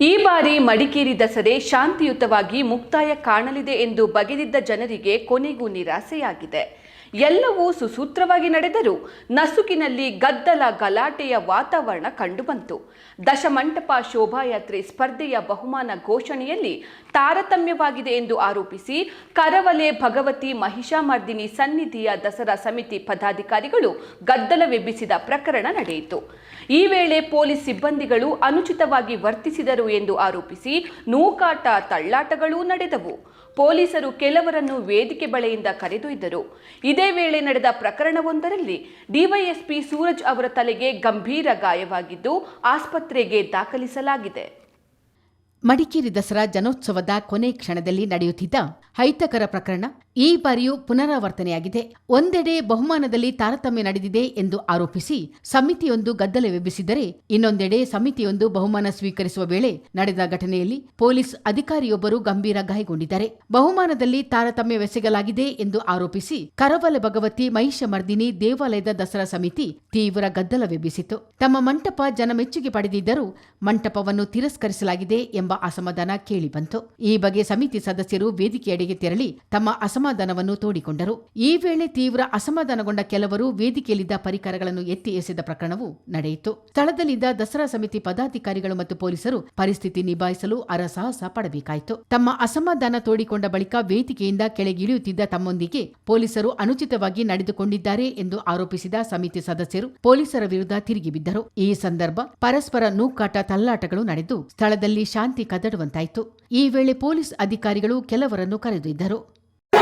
ಈ ಬಾರಿ ಮಡಿಕೇರಿ ದಸರೆ ಶಾಂತಿಯುತವಾಗಿ ಮುಕ್ತಾಯ ಕಾಣಲಿದೆ ಎಂದು ಬಗೆದಿದ್ದ ಜನರಿಗೆ ಕೊನೆಗೂ ನಿರಾಸೆಯಾಗಿದೆ. ಎಲ್ಲವೂ ಸುಸೂತ್ರವಾಗಿ ನಡೆದರೂ ನಸುಕಿನಲ್ಲಿ ಗದ್ದಲ ಗಲಾಟೆಯ ವಾತಾವರಣ ಕಂಡುಬಂತು. ದಶಮಂಟಪ ಶೋಭಾಯಾತ್ರೆ ಸ್ಪರ್ಧೆಯ ಬಹುಮಾನ ಘೋಷಣೆಯಲ್ಲಿ ತಾರತಮ್ಯವಾಗಿದೆ ಎಂದು ಆರೋಪಿಸಿ ಕರವಲೆ ಭಗವತಿ ಮಹಿಷಾಮರ್ದಿನಿ ಸನ್ನಿಧಿಯ ದಸರಾ ಸಮಿತಿ ಪದಾಧಿಕಾರಿಗಳು ಗದ್ದಲವೆಬ್ಬಿಸಿದ ಪ್ರಕರಣ ನಡೆಯಿತು. ಈ ವೇಳೆ ಪೊಲೀಸ್ ಸಿಬ್ಬಂದಿಗಳು ಅನುಚಿತವಾಗಿ ವರ್ತಿಸಿದರು ಎಂದು ಆರೋಪಿಸಿ ನೂಕಾಟ ತಳ್ಳಾಟಗಳೂ ನಡೆದವು. ಪೊಲೀಸರು ಕೆಲವರನ್ನು ವೇದಿಕೆ ಬಳೆಯಿಂದ ಕರೆದೊಯ್ದರು. ಇದೇ ವೇಳೆ ನಡೆದ ಪ್ರಕರಣವೊಂದರಲ್ಲಿ ಡಿವೈಎಸ್ಪಿ ಸೂರಜ್ ಅವರ ತಲೆಗೆ ಗಂಭೀರ ಗಾಯವಾಗಿದ್ದು ಆಸ್ಪತ್ರೆಗೆ ದಾಖಲಿಸಲಾಗಿದೆ. ಮಡಿಕೇರಿ ದಸರಾ ಜನೋತ್ಸವದ ಕೊನೆ ಕ್ಷಣದಲ್ಲಿ ನಡೆಯುತ್ತಿದ್ದ ಹೈತಕರ ಪ್ರಕರಣ ಈ ಬಾರಿಯೂ ಪುನರಾವರ್ತನೆಯಾಗಿದೆ. ಒಂದೆಡೆ ಬಹುಮಾನದಲ್ಲಿ ತಾರತಮ್ಯ ನಡೆದಿದೆ ಎಂದು ಆರೋಪಿಸಿ ಸಮಿತಿಯೊಂದು ಗದ್ದಲವೆಬ್ಬಿಸಿದರೆ ಇನ್ನೊಂದೆಡೆ ಸಮಿತಿಯೊಂದು ಬಹುಮಾನ ಸ್ವೀಕರಿಸುವ ವೇಳೆ ನಡೆದ ಘಟನೆಯಲ್ಲಿ ಪೊಲೀಸ್ ಅಧಿಕಾರಿಯೊಬ್ಬರು ಗಂಭೀರ ಗಾಯಗೊಂಡಿದ್ದಾರೆ. ಬಹುಮಾನದಲ್ಲಿ ತಾರತಮ್ಯವೆಸಗಲಾಗಿದೆ ಎಂದು ಆರೋಪಿಸಿ ಕರವಲ ಭಗವತಿ ಮಹಿಷಮರ್ದಿನಿ ದೇವಾಲಯದ ದಸರಾ ಸಮಿತಿ ತೀವ್ರ ಗದ್ದಲವೆಬ್ಬಿಸಿತು ತಮ್ಮ ಮಂಟಪ ಜನಮೆಚ್ಚುಗೆ ಪಡೆದಿದ್ದರೂ ಮಂಟಪವನ್ನು ತಿರಸ್ಕರಿಸಲಾಗಿದೆ ಎಂಬ ಅಸಮಾಧಾನ ಕೇಳಿಬಂತು. ಈ ಬಗ್ಗೆ ಸಮಿತಿ ಸದಸ್ಯರು ವೇದಿಕೆಯಡೆಗೆ ತೆರಳಿ ತಮ್ಮ ಅಸಮಾಧಾನವನ್ನು ತೋಡಿಕೊಂಡರು. ಈ ವೇಳೆ ತೀವ್ರ ಅಸಮಾಧಾನಗೊಂಡ ಕೆಲವರು ವೇದಿಕೆಯಲ್ಲಿದ್ದ ಪರಿಕರಗಳನ್ನು ಎತ್ತಿ ಎಸೆದ ಪ್ರಕರಣವು ನಡೆಯಿತು. ಸ್ಥಳದಲ್ಲಿದ್ದ ದಸರಾ ಸಮಿತಿ ಪದಾಧಿಕಾರಿಗಳು ಮತ್ತು ಪೊಲೀಸರು ಪರಿಸ್ಥಿತಿ ನಿಭಾಯಿಸಲು ಅರಸಾಹಸ ಪಡಬೇಕಾಯಿತು. ತಮ್ಮ ಅಸಮಾಧಾನ ತೋಡಿಕೊಂಡ ಬಳಿಕ ವೇದಿಕೆಯಿಂದ ಕೆಳಗಿಳಿಯುತ್ತಿದ್ದ ತಮ್ಮೊಂದಿಗೆ ಪೊಲೀಸರು ಅನುಚಿತವಾಗಿ ನಡೆದುಕೊಂಡಿದ್ದಾರೆ ಎಂದು ಆರೋಪಿಸಿದ ಸಮಿತಿ ಸದಸ್ಯರು ಪೊಲೀಸರ ವಿರುದ್ಧ ತಿರುಗಿ ಬಿದ್ದರು. ಈ ಸಂದರ್ಭ ಪರಸ್ಪರ ನೂಕಾಟ ತಲ್ಲಾಟಗಳು ನಡೆದು ಸ್ಥಳದಲ್ಲಿ ಶಾಂತಿ ಕದಡುವಂತಾಯಿತು. ಈ ವೇಳೆ ಪೊಲೀಸ್ ಅಧಿಕಾರಿಗಳು ಕೆಲವರನ್ನು ಕರೆದೊಯ್ದರು.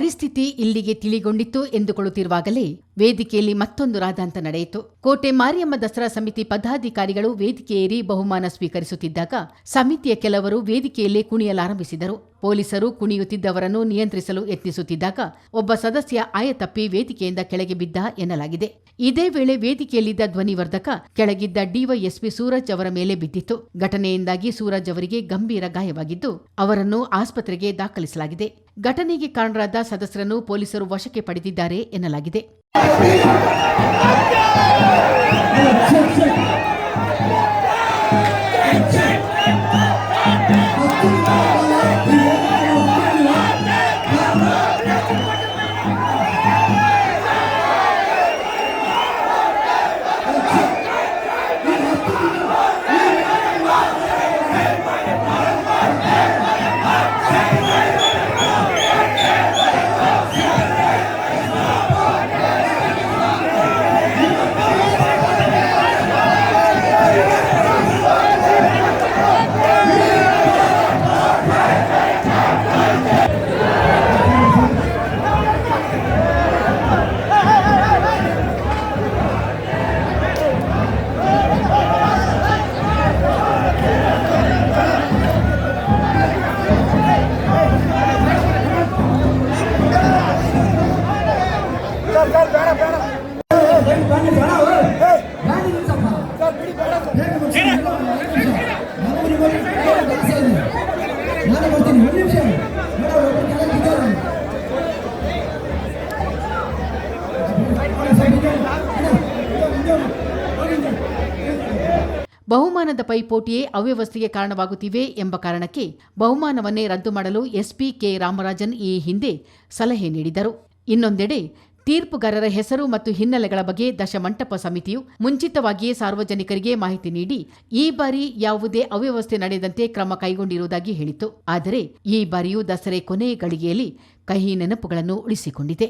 ಪರಿಸ್ಥಿತಿ ಇಲ್ಲಿಗೆ ತಿಳಿಗೊಂಡಿತ್ತು ಎಂದುಕೊಳ್ಳುತ್ತಿರುವಾಗಲೇ ವೇದಿಕೆಯಲ್ಲಿ ಮತ್ತೊಂದು ರಾದಾಂತ ನಡೆಯಿತು. ಕೋಟೆ ಮಾರಿಯಮ್ಮ ದಸರಾ ಸಮಿತಿ ಪದಾಧಿಕಾರಿಗಳು ವೇದಿಕೆಯೇರಿ ಬಹುಮಾನ ಸ್ವೀಕರಿಸುತ್ತಿದ್ದಾಗ ಸಮಿತಿಯ ಕೆಲವರು ವೇದಿಕೆಯಲ್ಲೇ ಕುಣಿಯಲಾರಂಭಿಸಿದರು. ಪೊಲೀಸರು ಕುಣಿಯುತ್ತಿದ್ದವರನ್ನು ನಿಯಂತ್ರಿಸಲು ಯತ್ನಿಸುತ್ತಿದ್ದಾಗ ಒಬ್ಬ ಸದಸ್ಯ ಆಯತಪ್ಪಿ ವೇದಿಕೆಯಿಂದ ಕೆಳಗೆ ಬಿದ್ದ ಎನ್ನಲಾಗಿದೆ. ಇದೇ ವೇಳೆ ವೇದಿಕೆಯಲ್ಲಿದ್ದ ಧ್ವನಿವರ್ಧಕ ಕೆಳಗಿದ್ದ ಡಿವೈಎಸ್ಪಿ ಸೂರಜ್ ಅವರ ಮೇಲೆ ಬಿದ್ದಿತ್ತು. ಘಟನೆಯಿಂದಾಗಿ ಸೂರಜ್ ಅವರಿಗೆ ಗಂಭೀರ ಗಾಯವಾಗಿದ್ದು ಅವರನ್ನು ಆಸ್ಪತ್ರೆಗೆ ದಾಖಲಿಸಲಾಗಿದೆ. ಘಟನೆಗೆ ಕಾರಣರಾದ ಸದಸ್ಯರನ್ನು ಪೊಲೀಸರು ವಶಕ್ಕೆ ಪಡೆದಿದ್ದಾರೆ ಎನ್ನಲಾಗಿದೆ. ಬಹುಮಾನದ ಪೈಪೋಟಿಯೇ ಅವ್ಯವಸ್ಥೆಗೆ ಕಾರಣವಾಗುತ್ತಿವೆ ಎಂಬ ಕಾರಣಕ್ಕೆ ಬಹುಮಾನವನ್ನೇ ರದ್ದು ಮಾಡಲು ಎಸ್ಪಿ ಕೆ ರಾಮರಾಜನ್ ಈ ಹಿಂದೆ ಸಲಹೆ ನೀಡಿದರು. ಇನ್ನೊಂದೆಡೆ ತೀರ್ಪುಗಾರರ ಹೆಸರು ಮತ್ತು ಹಿನ್ನೆಲೆಗಳ ಬಗ್ಗೆ ದಶಮಂಟಪ ಸಮಿತಿಯು ಮುಂಚಿತವಾಗಿಯೇ ಸಾರ್ವಜನಿಕರಿಗೆ ಮಾಹಿತಿ ನೀಡಿ, ಈ ಬಾರಿ ಯಾವುದೇ ಅವ್ಯವಸ್ಥೆ ನಡೆದಂತೆ ಕ್ರಮ ಕೈಗೊಂಡಿರುವುದಾಗಿ ಹೇಳಿತು ಆದರೆ, ಈ ಬಾರಿಯೂ ದಸರೆ ಕೊನೆ ಗಳಿಗೆಯಲ್ಲಿ ಕಹಿ ನೆನಪುಗಳನ್ನು ಉಳಿಸಿಕೊಂಡಿದೆ.